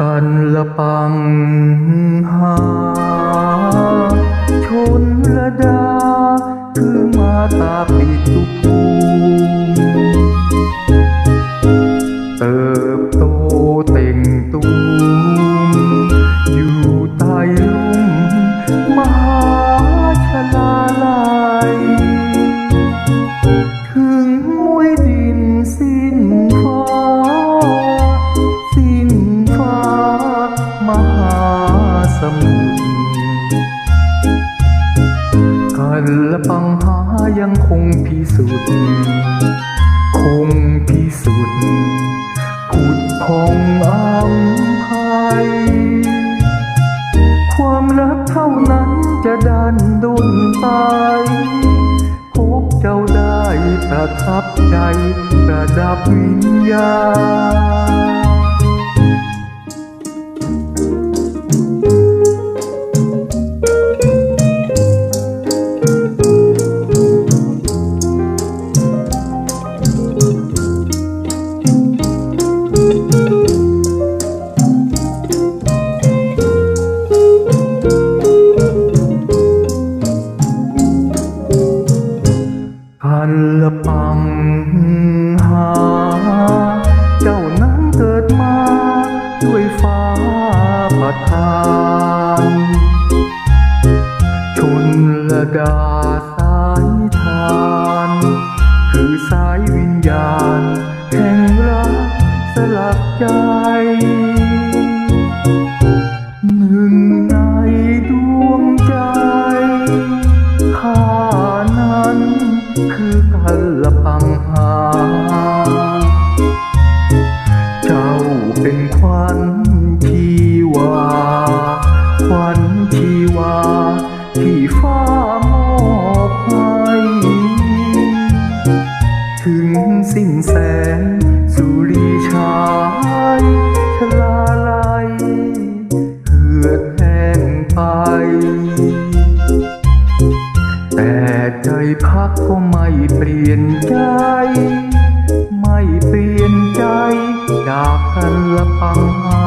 กันละปังหา ชนละดา คือมาตาปิตุภู วยดินสิ้นฟ้าสิ้นฟ้ามหาสมุทรกันละปังหายังคงพิสุทธิ์คงพิสุทธิ์ผุดพองอัมภัยความรักเท่านั้นจะดันดุนไปพบเจ้าได้ ประทับใจประดับวิญญาณ งหา เจ้านั้นเกิดมา ด้วยฟ้าประทานชนละดาสายทาน คือสายวิญญาณ สิ้นแสง สุริชายชลาลัยเหือดแห้งไป แต่ใจพักก็ไม่เปลี่ยนใจ ไม่เปลี่ยนใจ จากกันละปังหา